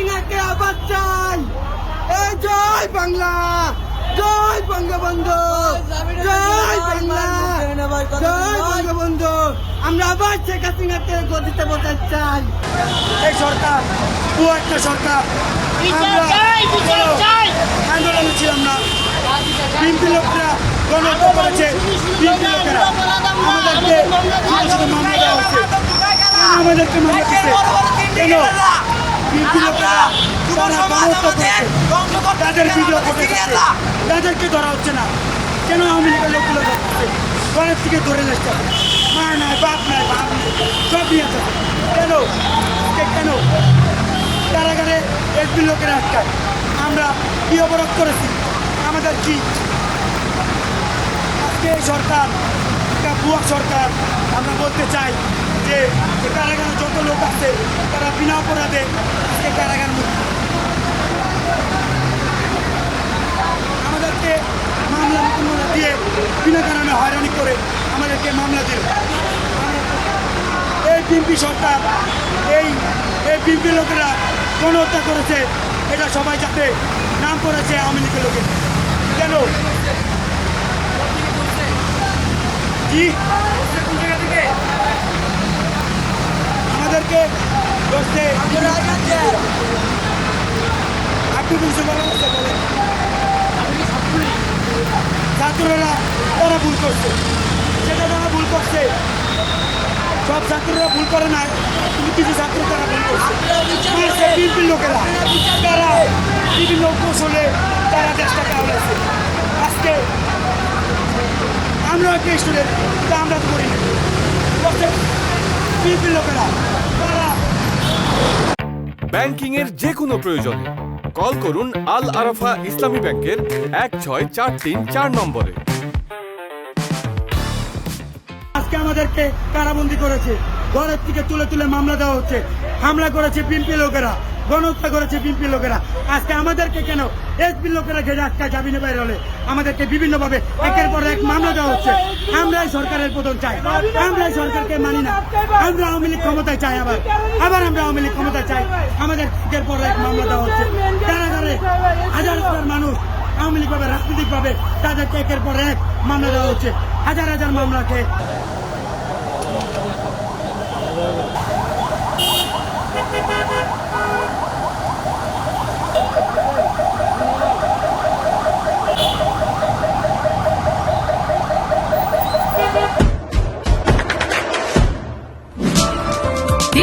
হাসিনাকে আবার চাই। এই জয় বাংলা জয় বঙ্গবন্ধু জয় বাংলা জয় বঙ্গবন্ধু। আমরা আবার শেখ হাসিনাকে গদিতে বসাতে চাই। এই সরকার ও একটা সরকার। আন্দোলনে ছিলাম না। বিএনপি লোকরা গণহত্যা করেছে। বিএনপি লোকেরা আমাদেরকে ছোট ছোট মামলা দেওয়া হচ্ছে আমাদেরকে মামলা দিচ্ছে কেন তাদের ভিডিও তাদেরকে ধরা হচ্ছে না। কেন আওয়ামী লীগের লোকগুলো ঘরের থেকে ধরে নিচ্ছে মা নাই, বাপ নাই বাপ নাই, সব নিয়ে যাচ্ছে কেন? কেন? কারাগারে এসপি লোকেরা আটকায়। আমরা কি অবরোধ করেছি? আমাদের কি? আজকে সরকার, একটা ভুয়া সরকার, আমরা বলতে চাই যে কারাগারে যত লোক আছে তারা বিনা অপরাধে আজকে কারাগার মুক্ত আমাদেরকে মামলা মোকদ্দমা দিয়ে বিনা কারণে হয়রানি করে আমাদেরকে মামলা দিল এই বিএনপি সরকার এই এই বিএনপি লোকেরা গণহত্যা করেছে। এটা সবাই যাতে নাম করেছে আওয়ামী লীগের লোকের। কেন? জি বলা ছাত্ররা, তারা ভুল করছে। সেটা তারা ভুল করছে। সব ছাত্ররা ভুল করে না কিন্তু কিছু ছাত্র তারা ভুল করছে। বিএনপির লোকেরা। তারা বিভিন্ন কৌশলে তারা দেশটাকে আওড়াচ্ছে আজকে আমরা একটা স্টুডেন্ট আমরা করি বিএনপির লোকেরা। ব্যাংকিং এর যে কোনো প্রয়োজনে কল করুন আল আরাফা ইসলামী ব্যাংকের এক ছয় চার তিন চার নম্বরে। আজকে আমাদেরকে কারাবন্দি করেছে। ঘরের থেকে তুলে তুলে মামলা দেওয়া হচ্ছে। হামলা করেছে বিএনপি লোকেরা। গণহত্যা করেছে বিএনপি লোকেরা। আজকে আমাদেরকে কেন এসপি লোকেরা ঘেরে আটকায় জামিনে বাইরে হলে? আমাদেরকে বিভিন্নভাবে একের পর এক মামলা দেওয়া হচ্ছে। আমরা এই সরকারের পতন চাই। আমরা এই সরকারকে মানি না। আমরা আওয়ামী লীগ ক্ষমতায় চাই আবার। আবার আমরা আওয়ামী লীগ ক্ষমতায় চাই। আমাদের একের পর এক মামলা দেওয়া হচ্ছে। কারাগারে হাজার হাজার মানুষ আওয়ামী লীগ ভাবে রাজনৈতিক ভাবে তাদেরকে একের পর এক মামলা দেওয়া হচ্ছে। হাজার হাজার মামলাকে